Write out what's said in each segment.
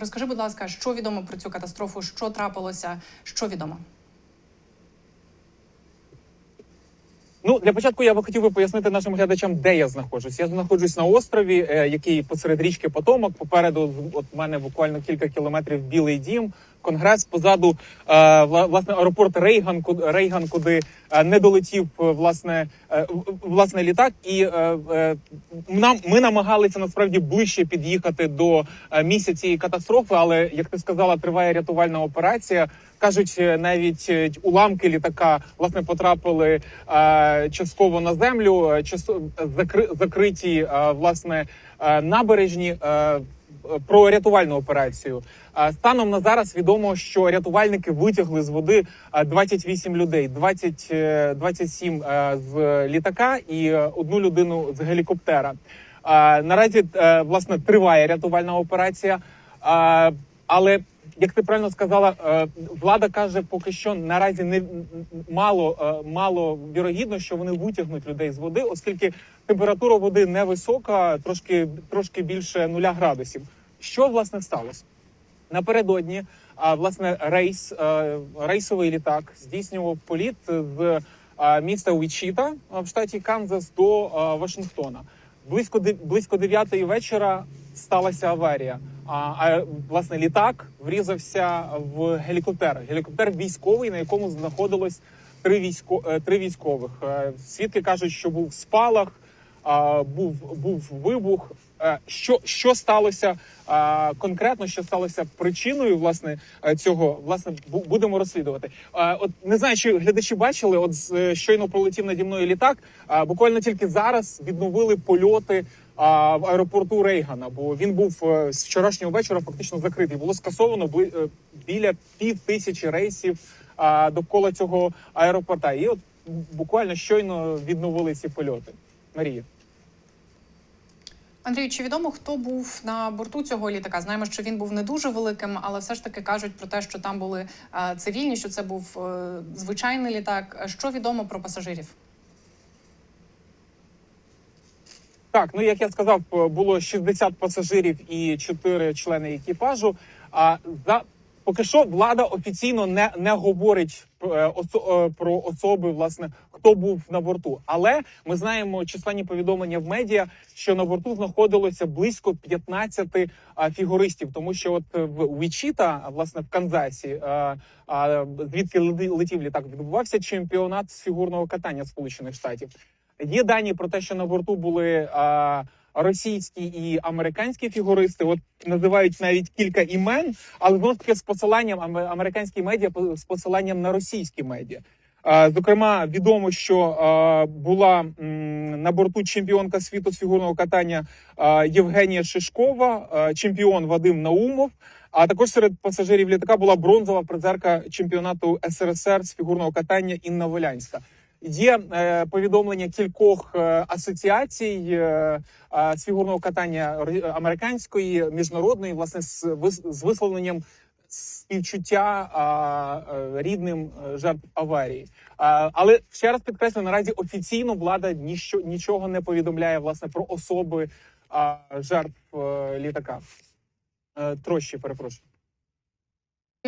Розкажи, будь ласка, що відомо про цю катастрофу? Що трапилося? Що відомо? Ну для початку я би хотів би пояснити нашим глядачам, де я знаходжусь. Я знаходжусь на острові, е, який посеред річки Потомок. Попереду от мене буквально кілька кілометрів Білий Дім. Конгрес позаду е, власне аеропорт Рейган, Рейган, куди е, не долетів е, власне власне літак. І нам ми намагалися насправді ближче під'їхати до місця цієї катастрофи. Але як ти сказала, триває рятувальна операція. Кажуть, навіть уламки літака власне потрапили частково на землю, закри, закриті власне набережні. Е, про рятувальну операцію. Е, станом на зараз відомо, що рятувальники витягли з води е, 28 людей, 20, е, 27 е, з літака і е, одну людину з гелікоптера. Е, Наразі е, власне триває рятувальна операція, Е, але як ти правильно сказала, е, влада каже, поки що наразі не мало, е, мало вірогідно, що вони витягнуть людей з води, оскільки температура води невисока, трошки трошки більше нуля градусів. Що власне сталося? Напередодні а, власне рейс, е, рейсовий літак здійснював політ з е, міста Уічіта в штаті Канзас до е, Вашингтона. Близько близько дев'ятої вечора сталася аварія. А, власне літак врізався в гелікоптер. Гелікоптер військовий, на якому знаходилось три військо е, три військових. Е, Свідки кажуть, що був спалах, був був вибух. Е, Що, що сталося конкретно? Що сталося причиною власне цього? Власне будемо розслідувати. От не знаю, чи глядачі бачили. От щойно пролетів наді мною літак. Буквально тільки зараз відновили польоти а, в аеропорту Рейгана, бо він був е, з вчорашнього вечора фактично закритий. Було скасовано е, біля пів тисячі рейсів довкола цього аеропорта. І от буквально щойно відновили ці польоти. Марія. Андрію, чи відомо, хто був на борту цього літака? Знаємо, що він був не дуже великим, але все ж таки кажуть про те, що там були е, цивільні, що це був звичайний літак. Що відомо про пасажирів? Так, ну як я сказав, е, було 60 пасажирів і 4 члени екіпажу. А за поки що влада офіційно не, не говорить е, е, про особи, власне, хто був на борту. Але ми знаємо численні повідомлення в медіа, що на борту знаходилося близько 15 фігуристів, тому що от в Уічіта, власне, в Канзасі, звідки летів літак, відбувався чемпіонат з фігурного катання Сполучених Штатів. Є дані про те, що на борту були а, російські і американські фігуристи. От називають навіть кілька імен, але знову таки з посиланням американські медіа з посиланням на російські медіа. А, Зокрема, відомо, що а, була м, на борту чемпіонка світу з фігурного катання а, Євгенія Шишкова, а, чемпіон Вадим Наумов. А також серед пасажирів літака була бронзова призерка чемпіонату СРСР з фігурного катання Інна Волянська. Є е, повідомлення кількох е, асоціацій е, е, з фігурного катання американської міжнародної, власне, з, з висловленням співчуття рідним жертв аварії. Але ще раз підкреслю, наразі офіційно влада ніщо нічого не повідомляє власне про особи жертв літака. Трощі, перепрошую.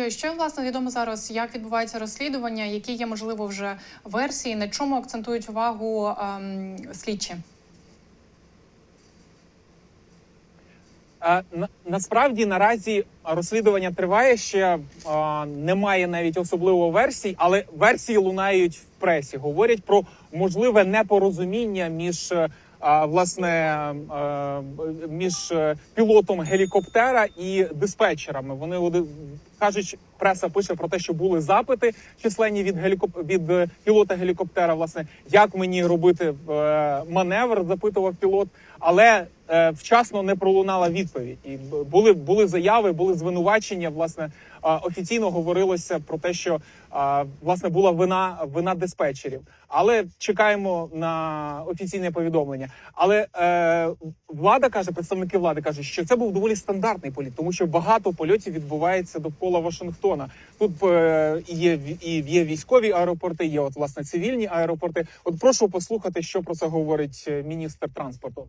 Е, Що власне відомо зараз, як відбувається розслідування, які є можливо вже версії, на чому акцентують увагу ем, слідчі? Е, на- Насправді наразі розслідування триває ще а, немає навіть особливо версій, але версії лунають в пресі. Говорять про можливе непорозуміння між е, власне між е, пілотом гелікоптера і диспетчерами. Вони оди- кажуть, преса пише про те, що були запити численні від гелікоп... від е, пілота гелікоптера. Власне, як мені робити е, маневр, запитував пілот, але вчасно не пролунала відповідь. І були були заяви, були звинувачення. Власне, офіційно говорилося про те, що власне була вина вина диспетчерів. Але чекаємо на офіційне повідомлення. Але е, влада каже, представники влади кажуть, що це був доволі стандартний політ, тому що багато польотів відбувається довкола Вашингтона. Тут е, є і є військові аеропорти, є от власне цивільні аеропорти. От прошу послухати, що про це говорить е, міністр транспорту.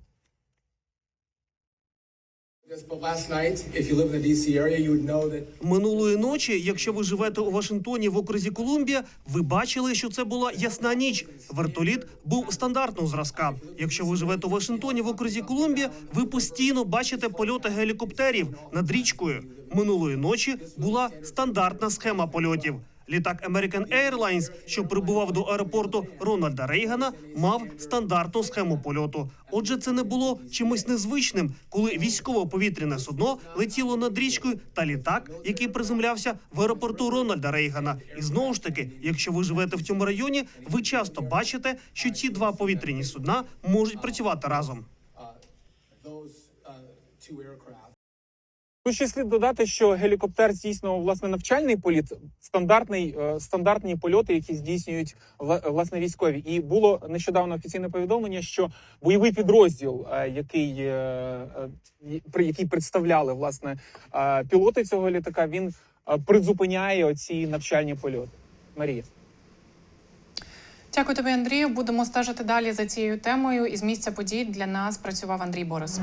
Минулої ночі, якщо ви живете у Вашингтоні в окрузі Колумбія, ви бачили, що це була ясна ніч. Вертоліт був стандартного зразка. Якщо ви живете у Вашингтоні в окрузі Колумбія, ви постійно бачите польоти гелікоптерів над річкою. Минулої ночі була стандартна схема польотів. Літак American Airlines, що прибував до аеропорту Рональда Рейгана, мав стандартну схему польоту. Отже, це не було чимось незвичним, коли військово-повітряне судно летіло над річкою та літак, який приземлявся в аеропорту Рональда Рейгана. І знову ж таки, якщо ви живете в цьому районі, ви часто бачите, що ці два повітряні судна можуть працювати разом. Тут ще слід додати, що гелікоптер здійснював власне навчальний політ, стандартний е, стандартні польоти, які здійснюють власне військові. І було нещодавно офіційне повідомлення, що бойовий підрозділ, е, який е, який представляли власне пілоти цього літака, він призупиняє оці навчальні польоти. Марія. Дякую тобі, Андрію. Будемо стежити далі за цією темою. Із місця подій для нас працював Андрій Борис.